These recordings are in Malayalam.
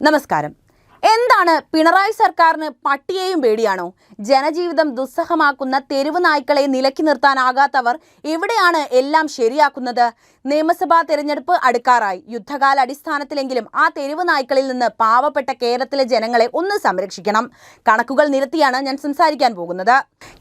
നമസ്കാരം. എന്താണ് പിണറായി സർക്കാരിന് പട്ടിയെയും പേടിയാണോ? ജനജീവിതം ദുസ്സഹമാക്കുന്ന തെരുവ് നായ്ക്കളെ നിലക്കി നിർത്താനാകാത്തവർ എവിടെയാണ് എല്ലാം ശരിയാക്കുന്നത്? നിയമസഭാ തെരഞ്ഞെടുപ്പ് അടുക്കാറായി. യുദ്ധകാല അടിസ്ഥാനത്തിലെങ്കിലും ആ തെരുവ് നായ്ക്കളിൽ നിന്ന് പാവപ്പെട്ട കേരളത്തിലെ ജനങ്ങളെ ഒന്ന് സംരക്ഷിക്കണം. കണക്കുകൾ നിരത്തിയാണ് ഞാൻ സംസാരിക്കാൻ പോകുന്നത്.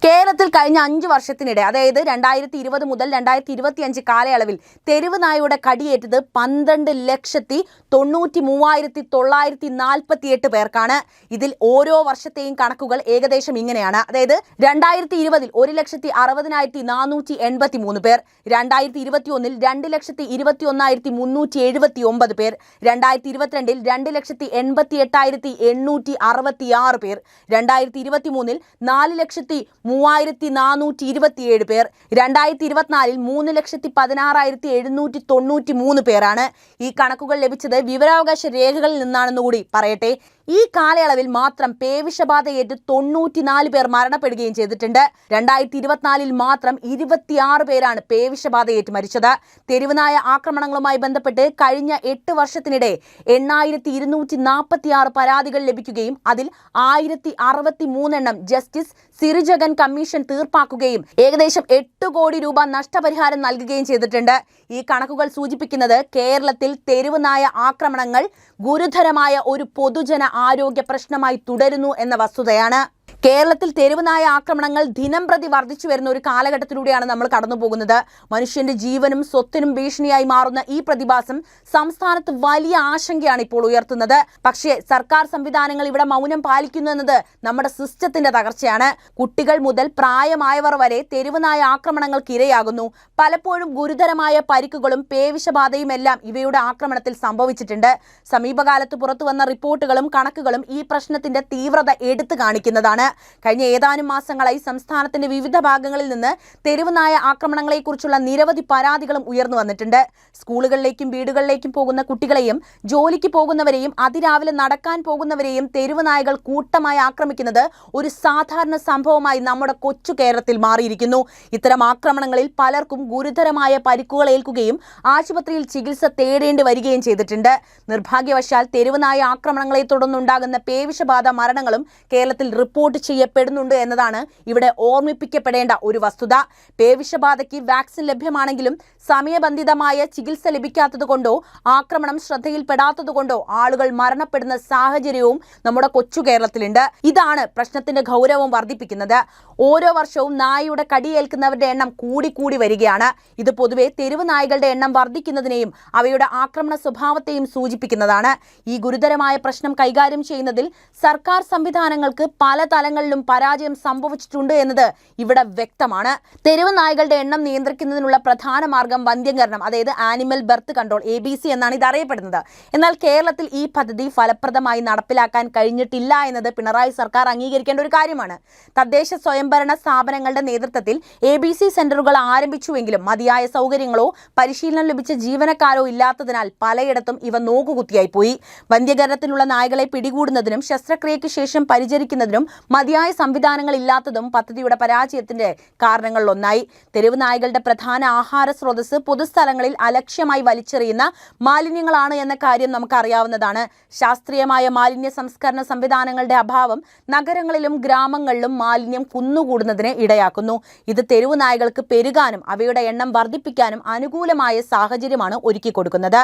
കേരളത്തിൽ കഴിഞ്ഞ അഞ്ച് വർഷത്തിനിടെ അതായത് രണ്ടായിരത്തി ഇരുപത് മുതൽ രണ്ടായിരത്തി ഇരുപത്തി അഞ്ച് കാലയളവിൽ തെരുവ് നായയുടെ കടിയേറ്റത് പന്ത്രണ്ട് ലക്ഷത്തി തൊണ്ണൂറ്റി മൂവായിരത്തി തൊള്ളായിരത്തി നാൽപ്പത്തി എട്ട് പേർക്കാണ് ഇതിൽ ഓരോ വർഷത്തെയും കണക്കുകൾ ഏകദേശം ഇങ്ങനെയാണ്. അതായത് രണ്ടായിരത്തി ഇരുപതിൽ ഒരു ലക്ഷത്തി അറുപതിനായിരത്തി നാനൂറ്റി എൺപത്തി മൂന്ന് പേർ രണ്ടായിരത്തി ഇരുപത്തി ഒന്നിൽ രണ്ട് ലക്ഷത്തി ഇരുപത്തി ഒന്നായിരത്തി മുന്നൂറ്റി എഴുപത്തി ഒമ്പത് പേർ രണ്ടായിരത്തി ഇരുപത്തിരണ്ടിൽ രണ്ട് ലക്ഷത്തി എൺപത്തി എട്ടായിരത്തി എണ്ണൂറ്റി അറുപത്തി ആറ് പേർ രണ്ടായിരത്തി ഇരുപത്തി മൂന്നിൽ നാല് ലക്ഷത്തി മൂവായിരത്തി നാനൂറ്റി ഇരുപത്തിയേഴ് പേർ രണ്ടായിരത്തി ഇരുപത്തിനാലിൽ മൂന്ന് ലക്ഷത്തി പതിനാറായിരത്തി എഴുന്നൂറ്റി തൊണ്ണൂറ്റി മൂന്ന് പേരാണ് ഈ കണക്കുകൾ ലഭിച്ചത്. വിവരാവകാശ രേഖകളിൽ നിന്നാണെന്നുകൂടി പറയട്ടെ. ഈ കാലയളവിൽ മാത്രം പേവിഷബാധയേറ്റ് തൊണ്ണൂറ്റിനാല് പേർ മരണപ്പെടുകയും ചെയ്തിട്ടുണ്ട്. രണ്ടായിരത്തി ഇരുപത്തിനാലിൽ മാത്രം ഇരുപത്തിയാറ് പേരാണ് പേവിഷബാധയേറ്റ് മരിച്ചത്. തെരുവനായ ആക്രമണങ്ങളുമായി ബന്ധപ്പെട്ട് കഴിഞ്ഞ എട്ട് വർഷത്തിനിടെ എണ്ണായിരത്തി ഇരുന്നൂറ്റി നാൽപ്പത്തിയാറ് പരാതികൾ ലഭിക്കുകയും അതിൽ ആയിരത്തി അറുപത്തി മൂന്നെണ്ണം ജസ്റ്റിസ് സിറിജഗൻ കമ്മീഷൻ തീർപ്പാക്കുകയും ഏകദേശം എട്ട് കോടി രൂപ നഷ്ടപരിഹാരം നൽകുകയും ചെയ്തിട്ടുണ്ട്. ഈ കണക്കുകൾ സൂചിപ്പിക്കുന്നത് കേരളത്തിൽ തെരുവനായ ആക്രമണങ്ങൾ ഗുരുതരമായ ഒരു പൊതുജന ആരോഗ്യ പ്രശ്നമായി തുടരുന്നു എന്ന വസ്തുതയാണ് കേരളത്തിൽ തെരുവുനായ ആക്രമണങ്ങൾ ദിനം പ്രതി വർദ്ധിച്ചു വരുന്ന ഒരു കാലഘട്ടത്തിലൂടെയാണ് നമ്മൾ കടന്നു പോകുന്നത് മനുഷ്യന്റെ ജീവനും സ്വത്തിനും ഭീഷണിയായി മാറുന്ന ഈ പ്രതിഭാസം സംസ്ഥാനത്ത് വലിയ ആശങ്കയാണ് ഇപ്പോൾ ഉയർത്തുന്നത്. പക്ഷേ സർക്കാർ സംവിധാനങ്ങൾ ഇവിടെ മൗനം പാലിക്കുന്നു എന്നത് നമ്മുടെ സിസ്റ്റത്തിന്റെ തകർച്ചയാണ്. കുട്ടികൾ മുതൽ പ്രായമായവർ വരെ തെരുവുനായ ആക്രമണങ്ങൾക്ക് ഇരയാകുന്നു. പലപ്പോഴും ഗുരുതരമായ പരിക്കുകളും പേവിഷബാധയും എല്ലാം ഇവയുടെ ആക്രമണത്തിൽ സംഭവിച്ചിട്ടുണ്ട്. സമീപകാലത്ത് പുറത്തു വന്ന റിപ്പോർട്ടുകളും കണക്കുകളും ഈ പ്രശ്നത്തിന്റെ തീവ്രത എടുത്തു കാണിക്കുന്നതാണ്. കഴിഞ്ഞ ഏതാനും മാസങ്ങളായി സംസ്ഥാനത്തിന്റെ വിവിധ ഭാഗങ്ങളിൽ നിന്ന് തെരുവുനായ ആക്രമണങ്ങളെക്കുറിച്ചുള്ള നിരവധി പരാതികളും ഉയർന്നു വന്നിട്ടുണ്ട്. സ്കൂളുകളിലേക്കും വീടുകളിലേക്കും പോകുന്ന കുട്ടികളെയും ജോലിക്ക് പോകുന്നവരെയും അതിരാവിലെ നടക്കാൻ പോകുന്നവരെയും തെരുവ് നായകൾ കൂട്ടമായി ആക്രമിക്കുന്നത് ഒരു സാധാരണ സംഭവമായി നമ്മുടെ കൊച്ചു കേരളത്തിൽ മാറിയിരിക്കുന്നു. ഇത്തരം ആക്രമണങ്ങളിൽ പലർക്കും ഗുരുതരമായ പരിക്കുകൾ ഏൽക്കുകയും ആശുപത്രിയിൽ ചികിത്സ തേടേണ്ടി വരികയും ചെയ്തിട്ടുണ്ട്. നിർഭാഗ്യവശാൽ തെരുവ് നായ ആക്രമണങ്ങളെ തുടർന്നുണ്ടാകുന്ന പേവിഷബാധ മരണങ്ങളും കേരളത്തിൽ റിപ്പോർട്ട് ചെയ്യപ്പെടുന്നുണ്ട് എന്നതാണ് ഇവിടെ ഓർമ്മിപ്പിക്കപ്പെടേണ്ട ഒരു വസ്തുത. പേവിഷബാധയ്ക്ക് വാക്സിൻ ലഭ്യമാണെങ്കിലും സമയബന്ധിതമായ ചികിത്സ ലഭിക്കാത്തതുകൊണ്ടോ ആക്രമണം ശ്രദ്ധയിൽപ്പെടാത്തതുകൊണ്ടോ ആളുകൾ മരണപ്പെടുന്ന സാഹചര്യവും നമ്മുടെ കൊച്ചു കേരളത്തിലുണ്ട്. ഇതാണ് പ്രശ്നത്തിന്റെ ഗൗരവം വർദ്ധിപ്പിക്കുന്നത്. ഓരോ വർഷവും നായയുടെ കടിയേൽക്കുന്നവരുടെ എണ്ണം കൂടി കൂടി വരികയാണ്. ഇത് പൊതുവെ തെരുവ് നായകളുടെ എണ്ണം വർദ്ധിക്കുന്നതിനെയും അവയുടെ ആക്രമണ സ്വഭാവത്തെയും സൂചിപ്പിക്കുന്നതാണ്. ഈ ഗുരുതരമായ പ്രശ്നം കൈകാര്യം ചെയ്യുന്നതിൽ സർക്കാർ സംവിധാനങ്ങൾക്ക് പല തലങ്ങളിലും പരാജയം സംഭവിച്ചിട്ടുണ്ട് എന്നത് ഇവിടെ വ്യക്തമാണ്. തെരുവ് നായകളുടെ എണ്ണം നിയന്ത്രിക്കുന്നതിനുള്ള പ്രധാന മാർഗം വന്ധ്യംകരണം അതായത് animal birth control A B C എന്നാണ് ഇത് അറിയപ്പെടുന്നത്. എന്നാൽ കേരളത്തിൽ ഈ പദ്ധതി ഫലപ്രദമായി നടപ്പിലാക്കാൻ കഴിഞ്ഞിട്ടില്ല എന്നത് പിണറായി സർക്കാർ അംഗീകരിക്കേണ്ട ഒരു കാര്യമാണ്. തദ്ദേശ സ്വയംഭരണ സ്ഥാപനങ്ങളുടെ നേതൃത്വത്തിൽ എ ബി സി സെന്ററുകൾ ആരംഭിച്ചുവെങ്കിലും മതിയായ സൗകര്യങ്ങളോ പരിശീലനം ലഭിച്ച ജീവനക്കാരോ ഇല്ലാത്തതിനാൽ പലയിടത്തും ഇവ നോക്കുകുത്തിയായി പോയി. വന്ധ്യകരണത്തിലുള്ള നായകളെ പിടികൂടുന്നതിനും ശസ്ത്രക്രിയയ്ക്ക് ശേഷം പരിചരിക്കുന്നതിനും മതിയായ സംവിധാനങ്ങൾ ഇല്ലാത്തതും പദ്ധതിയുടെ പരാജയത്തിന്റെ കാരണങ്ങളിലൊന്നായി തെരുവ് നായകളുടെ പ്രധാന ആഹാര സ്രോതസ് പൊതുസ്ഥലങ്ങളിൽ അലക്ഷ്യമായി വലിച്ചെറിയുന്ന മാലിന്യങ്ങളാണ് എന്ന കാര്യം നമുക്കറിയാവുന്നതാണ്. ശാസ്ത്രീയമായ മാലിന്യ സംസ്കരണ സംവിധാനങ്ങളുടെ അഭാവം നഗരങ്ങളിലും ഗ്രാമങ്ങളിലും മാലിന്യം കുന്നുകൂടുന്നതിന് ഇടയാക്കുന്നു. ഇത് തെരുവ് നായകൾക്ക് പെരുകാനും അവയുടെ എണ്ണം വർദ്ധിപ്പിക്കാനും അനുകൂലമായ സാഹചര്യമാണ് ഒരുക്കി കൊടുക്കുന്നത്.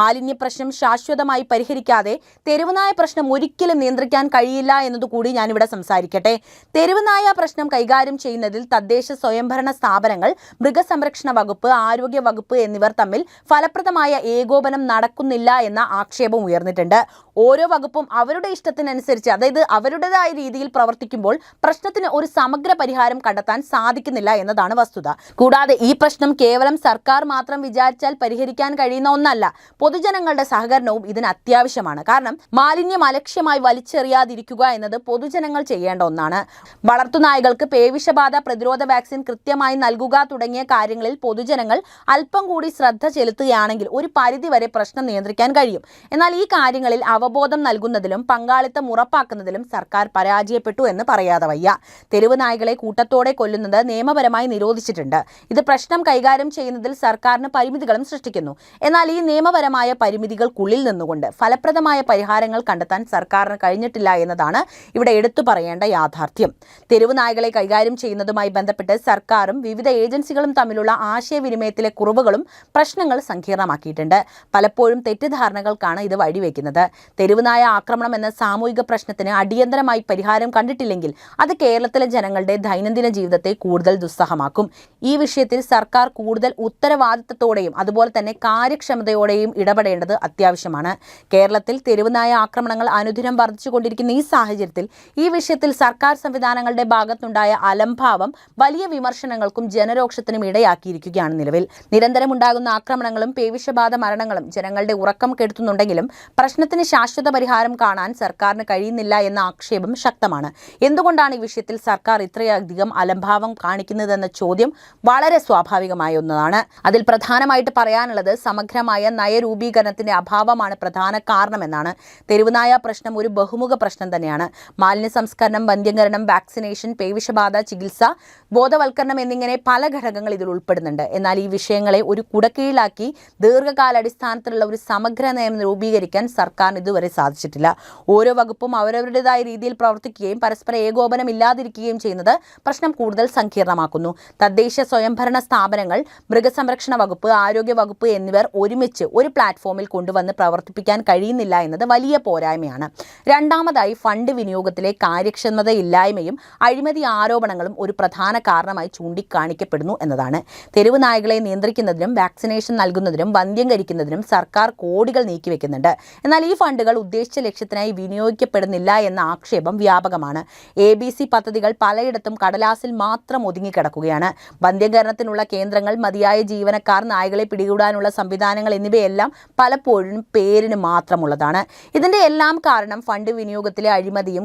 മാലിന്യ പ്രശ്നം ശാശ്വതമായി പരിഹരിക്കാതെ തെരുവുനായ പ്രശ്നം ഒരിക്കലും നിയന്ത്രിക്കാൻ കഴിയില്ല എന്നതുകൂടി ഞാനിവിടെ സംസാരിക്കട്ടെ. തെരുവുനായ പ്രശ്നം കൈകാര്യം ചെയ്യുന്നതിൽ തദ്ദേശ സ്വയംഭരണ സ്ഥാപനങ്ങൾ മൃഗസംരക്ഷണ വകുപ്പ് ആരോഗ്യ വകുപ്പ് എന്നിവർ തമ്മിൽ ഫലപ്രദമായ ഏകോപനം നടക്കുന്നില്ല എന്ന ആക്ഷേപം ഉയർന്നിട്ടുണ്ട്. ഓരോ വകുപ്പും അവരുടെ ഇഷ്ടത്തിനനുസരിച്ച് അതായത് അവരുടേതായ രീതിയിൽ പ്രവർത്തിക്കുമ്പോൾ പ്രശ്നത്തിന് ഒരു സമഗ്ര പരിഹാരം കണ്ടെത്താൻ സാധിക്കുന്നില്ല എന്നതാണ് വസ്തുത. കൂടാതെ ഈ പ്രശ്നം കേവലം സർക്കാർ മാത്രം വിചാരിച്ചാൽ പരിഹരിക്കാൻ കഴിയുന്ന ഒന്നല്ല. പൊതുജനങ്ങളുടെ സഹകരണവും ഇതിന് അത്യാവശ്യമാണ്. കാരണം മാലിന്യം അലക്ഷ്യമായി വലിച്ചെറിയാതിരിക്കുക എന്നത് പൊതുജനങ്ങൾ ചെയ്യേണ്ട ചെയ്യേണ്ട ഒന്നാണ്. വളർത്തുനായകൾക്ക് പേവിഷബാധ പ്രതിരോധ വാക്സിൻ കൃത്യമായി നൽകുക തുടങ്ങിയ കാര്യങ്ങളിൽ പൊതുജനങ്ങൾ അല്പം കൂടി ശ്രദ്ധ ചെലുത്തുകയാണെങ്കിൽ ഒരു പരിധിവരെ പ്രശ്നം നിയന്ത്രിക്കാൻ കഴിയും. എന്നാൽ ഈ കാര്യങ്ങളിൽ അവബോധം നൽകുന്നതിലും പങ്കാളിത്തം ഉറപ്പാക്കുന്നതിലും സർക്കാർ പരാജയപ്പെട്ടു എന്ന് പറയാതെ വയ്യ. തെരുവ് നായകളെ കൂട്ടത്തോടെ കൊല്ലുന്നത് നിയമപരമായി നിരോധിച്ചിട്ടുണ്ട്. ഇത് പ്രശ്നം കൈകാര്യം ചെയ്യുന്നതിൽ സർക്കാരിന് പരിമിതികളും സൃഷ്ടിക്കുന്നു. എന്നാൽ ഈ നിയമപരമായ പരിമിതികൾക്കുള്ളിൽ നിന്നുകൊണ്ട് ഫലപ്രദമായ പരിഹാരങ്ങൾ കണ്ടെത്താൻ സർക്കാരിന് കഴിഞ്ഞിട്ടില്ല എന്നതാണ് ഇവിടെ എടുത്തു പറയേണ്ട യാഥാർത്ഥ്യം. തെരുവ് നായകളെ കൈകാര്യം ചെയ്യുന്നതുമായി ബന്ധപ്പെട്ട് സർക്കാരും വിവിധ ഏജൻസികളും തമ്മിലുള്ള ആശയവിനിമയത്തിലെ കുറവുകളും പ്രശ്നങ്ങൾ സങ്കീർണമാക്കിയിട്ടുണ്ട്. പലപ്പോഴും തെറ്റിദ്ധാരണകൾക്കാണ് ഇത് വഴിവെക്കുന്നത്. തെരുവുനായ ആക്രമണം എന്ന സാമൂഹിക പ്രശ്നത്തിന് അടിയന്തരമായി പരിഹാരം കണ്ടിട്ടില്ലെങ്കിൽ അത് കേരളത്തിലെ ജനങ്ങളുടെ ദൈനംദിന ജീവിതത്തെ കൂടുതൽ ദുസ്സഹമാക്കും. ഈ വിഷയത്തിൽ സർക്കാർ കൂടുതൽ ഉത്തരവാദിത്തത്തോടെയും അതുപോലെ തന്നെ കാര്യക്ഷമതയോടെയും ഇടപെടേണ്ടത് അത്യാവശ്യമാണ്. കേരളത്തിൽ തെരുവുനായ ആക്രമണങ്ങൾ അനുദിനം വർദ്ധിച്ചുകൊണ്ടിരിക്കുന്ന ഈ സാഹചര്യത്തിൽ ഈ വിഷയത്തിൽ സർക്കാർ സംവിധാനങ്ങളുടെ ഭാഗത്തുണ്ടായ അലംഭാവം വലിയ വിമർശനങ്ങൾക്കും ജനരോക്ഷത്തിനും ഇടയാക്കിയിരിക്കുകയാണ് നിലവിൽ. നിരന്തരം ഉണ്ടാകുന്ന ആക്രമണങ്ങളും പേവിഷബാധ മരണങ്ങളും ജനങ്ങളുടെ ഉറക്കം കെടുത്തുന്നുണ്ടെങ്കിലും പ്രശ്നത്തിന് ശാശ്വത പരിഹാരം കാണാൻ സർക്കാരിന് കഴിയുന്നില്ല എന്ന ആക്ഷേപം ശക്തമാണ്. എന്തുകൊണ്ടാണ് ഈ വിഷയത്തിൽ സർക്കാർ ഇത്രയധികം അലംഭാവം കാണിക്കുന്നതെന്ന ചോദ്യം വളരെ സ്വാഭാവികമായ ഒന്നതാണ് അതിൽ പ്രധാനമായിട്ട് പറയാനുള്ളത് സമഗ്രമായ നയരൂപീകരണത്തിന്റെ അഭാവമാണ് പ്രധാന കാരണമെന്നാണ്. തെരുവുനായ പ്രശ്നം ഒരു ബഹുമുഖ പ്രശ്നം തന്നെയാണ്. മാലിന്യ സംസ്കരണം വന്ധ്യംകരണം വാക്സിനേഷൻ പേവിഷബാധ ചികിത്സ ബോധവൽക്കരണം എന്നിങ്ങനെ പല ഘടകങ്ങൾ ഇതിൽ ഉൾപ്പെടുന്നുണ്ട്. എന്നാൽ ഈ വിഷയങ്ങളെ ഒരു കുടക്കീഴിലാക്കി ദീർഘകാലാടിസ്ഥാനത്തിലുള്ള ഒരു സമഗ്ര നയം രൂപീകരിക്കാൻ സർക്കാരിന് ഇതുവരെ സാധിച്ചിട്ടില്ല. ഓരോ വകുപ്പും അവരവരുടേതായ രീതിയിൽ പ്രവർത്തിക്കുകയും പരസ്പര ഏകോപനം ഇല്ലാതിരിക്കുകയും ചെയ്യുന്നത് പ്രശ്നം കൂടുതൽ സങ്കീർണമാക്കുന്നു. തദ്ദേശ സ്വയംഭരണ സ്ഥാപനങ്ങൾ മൃഗസംരക്ഷണ വകുപ്പ് ആരോഗ്യ വകുപ്പ് എന്നിവർ ഒരുമിച്ച് ഒരു പ്ലാറ്റ്ഫോമിൽ കൊണ്ടുവന്ന് പ്രവർത്തിപ്പിക്കാൻ കഴിയുന്നില്ല എന്നത് വലിയ പോരായ്മയാണ്. രണ്ടാമതായി ഫണ്ട് വിനിയോഗത്തിലെ കാര്യക്ഷമതയില്ലായ്മയും അഴിമതി ആരോപണങ്ങളും ഒരു പ്രധാന കാരണമായി ചൂണ്ടിക്കാണിക്കപ്പെടുന്നു എന്നതാണ്. തെരുവ് നായകളെ നിയന്ത്രിക്കുന്നതിനും വാക്സിനേഷൻ നൽകുന്നതിനും വന്ധ്യം കരിക്കുന്നതിനും സർക്കാർ കോടികൾ നീക്കിവെക്കുന്നുണ്ട്. എന്നാൽ ഈ ഫണ്ടുകൾ ഉദ്ദേശിച്ച ലക്ഷ്യത്തിനായി വിനിയോഗിക്കപ്പെടുന്നില്ല എന്ന ആക്ഷേപം വ്യാപകമാണ്. എ ബി സി പദ്ധതികൾ പലയിടത്തും കടലാസിൽ മാത്രം ഒതുങ്ങിക്കിടക്കുകയാണ്. വന്ധ്യംകരണത്തിനുള്ള കേന്ദ്രങ്ങൾ മതിയായ ജീവനക്കാർ നായകളെ പിടികൂടാനുള്ള സംവിധാനങ്ങൾ എന്നിവയെല്ലാം പലപ്പോഴും പേരിന് മാത്രമുള്ളതാണ്. ഇതിന്റെ എല്ലാം കാരണം ഫണ്ട് വിനിയോഗത്തിലെ അഴിമതിയും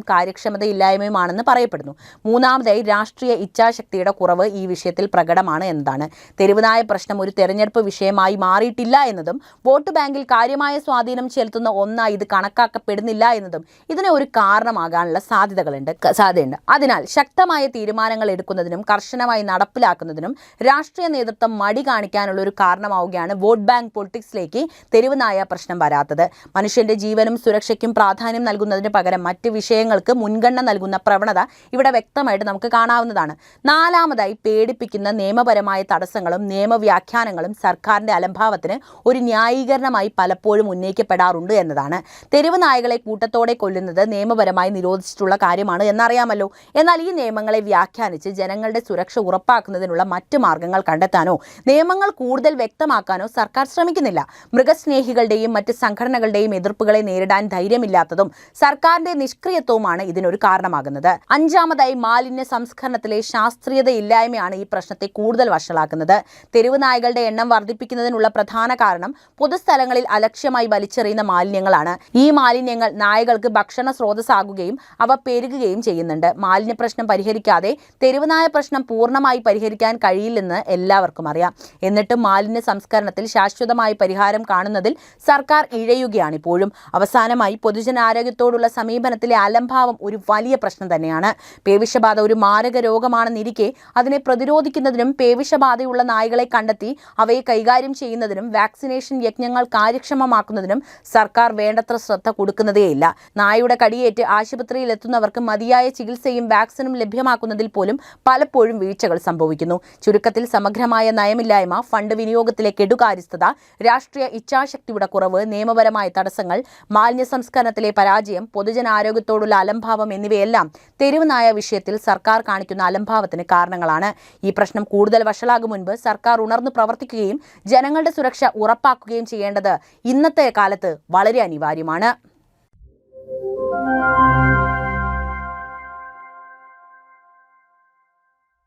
കാര്യക്ഷമതയില്ലായ്മയുമാണെന്ന് പറയപ്പെടുന്നു. മൂന്നാമതായി രാഷ്ട്രീയ ഇച്ഛാശക്തിയുടെ കുറവ് ഈ വിഷയത്തിൽ പ്രകടമാണ് എന്നതാണ്. തെരുവുനായ പ്രശ്നം ഒരു തെരഞ്ഞെടുപ്പ് വിഷയമായി മാറിയിട്ടില്ല എന്നതും വോട്ട് ബാങ്കിൽ കാര്യമായ സ്വാധീനം ചെലുത്തുന്ന ഒന്നായി ഇത് കണക്കാക്കപ്പെടുന്നില്ല എന്നതും ഇതിന് ഒരു കാരണമാകാനുള്ള സാധ്യതകളുണ്ട് സാധ്യതയുണ്ട്. അതിനാൽ ശക്തമായ തീരുമാനങ്ങൾ എടുക്കുന്നതിനും കർശനമായി നടപ്പിലാക്കുന്നതിനും രാഷ്ട്രീയ നേതൃത്വം മടി കാണിക്കാനുള്ള ഒരു കാരണമാവുകയാണ് വോട്ട് ബാങ്ക് പൊളിറ്റിക്സിലേക്ക് തെരുവുനായ പ്രശ്നം വരാത്തത്. മനുഷ്യന്റെ ജീവനും സുരക്ഷയ്ക്കും പ്രാധാന്യം നൽകുന്നതിന് പകരം മറ്റ് വിഷയങ്ങൾക്ക് മുൻഗണന നൽകുന്ന പ്രവണത ഇവിടെ വ്യക്തമായിട്ട് നമുക്ക് കാണാവുന്നതാണ്. നാലാമതായി പേടിപ്പിക്കുന്ന നിയമപരമായ തടസ്സങ്ങളും നിയമവ്യാഖ്യാനങ്ങളും സർക്കാരിന്റെ അലംഭാവത്തിന് ഒരു ന്യായീകരണമായി പലപ്പോഴും ഉന്നയിക്കപ്പെടാറുണ്ട് എന്നതാണ്. തെരുവ് നായകളെ കൂട്ടത്തോടെ കൊല്ലുന്നത് നിയമപരമായി നിരോധിച്ചിട്ടുള്ള കാര്യമാണ് എന്നറിയാമല്ലോ. എന്നാൽ ഈ നിയമങ്ങളെ വ്യാഖ്യാനിച്ച് ജനങ്ങളുടെ സുരക്ഷ ഉറപ്പാക്കുന്നതിനുള്ള മറ്റു മാർഗങ്ങൾ കണ്ടെത്താനോ നിയമങ്ങൾ കൂടുതൽ വ്യക്തമാക്കാനോ സർക്കാർ ശ്രമിക്കുന്നില്ല. മൃഗസ്നേഹികളുടെയും മറ്റ് സംഘടനകളുടെയും എതിർപ്പുകളെ നേരിടാൻ ധൈര്യമില്ലാത്തതും സർക്കാരിന്റെ നിഷ്ക്രിയത്വവുമാണ് ഇതിനൊരു കാരണമാകുന്നത്. അഞ്ചാമതായി മാലിന്യ സംസ്കരണത്തിലെ ശാസ്ത്രീയതയില്ലായ്മയാണ് ഈ പ്രശ്നത്തെ കൂടുതൽ വഷളാക്കുന്നത്. തെരുവ് നായകളുടെ എണ്ണം വർദ്ധിപ്പിക്കുന്നതിനുള്ള പ്രധാന കാരണം പൊതുസ്ഥലങ്ങളിൽ അലക്ഷ്യമായി വലിച്ചെറിയുന്ന മാലിന്യങ്ങളാണ്. ഈ മാലിന്യങ്ങൾ നായകൾക്ക് ഭക്ഷണ സ്രോതസ്സാകുകയും അവ പെരുകുകയും ചെയ്യുന്നുണ്ട്. മാലിന്യ പ്രശ്നം പരിഹരിക്കാതെ തെരുവ് നായ പ്രശ്നം പൂർണമായി പരിഹരിക്കാൻ കഴിയില്ലെന്ന് എല്ലാവർക്കും അറിയാം. എന്നിട്ടും മാലിന്യ സംസ്കരണത്തിൽ ശാശ്വതമായ പരിഹാരം കാണുന്നതിൽ സർക്കാർ ഇഴയുകയാണ് ഇപ്പോഴും. അവസാനമായി പൊതുജനാരോഗ്യത്തോടുള്ള സമീപനത്തിലെ അലംഭാവം ഒരു വലിയ പ്രശ്നം തന്നെയാണ്. പേവിഷബാധ ഒരു മാരക രോഗമാണെന്നിരിക്കെ അതിനെ പ്രതിരോധിക്കുന്നതിനും പേവിഷബാധയുള്ള നായകളെ കണ്ടെത്തി അവയെ കൈകാര്യം ചെയ്യുന്നതിനും വാക്സിനേഷൻ യജ്ഞങ്ങൾ കാര്യക്ഷമമാക്കുന്നതിനും സർക്കാർ വേണ്ടത്ര ശ്രദ്ധ കൊടുക്കുന്നതേയില്ല. നായയുടെ കടിയേറ്റ് ആശുപത്രിയിൽ എത്തുന്നവർക്ക് മതിയായ ചികിത്സയും വാക്സിനും ലഭ്യമാക്കുന്നതിൽ പോലും പലപ്പോഴും വീഴ്ചകൾ സംഭവിക്കുന്നു. ചുരുക്കത്തിൽ സമഗ്രമായ നയമില്ലായ്മ ഫണ്ട് വിനിയോഗത്തിലെ കെടുകാര്യസ്ഥത രാഷ്ട്രീയ ഇച്ഛാശക്തിയുടെ കുറവ് നിയമപരമായ തടസ്സങ്ങൾ മാലിന്യ സംസ്കരണത്തിലെ പരാജയം പൊതുജനാരോഗ്യത്തോടുള്ള അലംഭാവം എന്നിവയെല്ലാം തെരുവുനായ വിഷയത്തിൽ സർക്കാർ കാണിക്കുന്ന അലംഭാവത്തിന് കാരണങ്ങളാണ്. ഈ പ്രശ്നം കൂടുതൽ വഷളാകും മുൻപ് സർക്കാർ ഉണർന്നു പ്രവർത്തിക്കുകയും ജനങ്ങളുടെ സുരക്ഷ ഉറപ്പാക്കുകയും ചെയ്യേണ്ടത് ഇന്നത്തെ കാലത്ത് വളരെ അനിവാര്യമാണ്.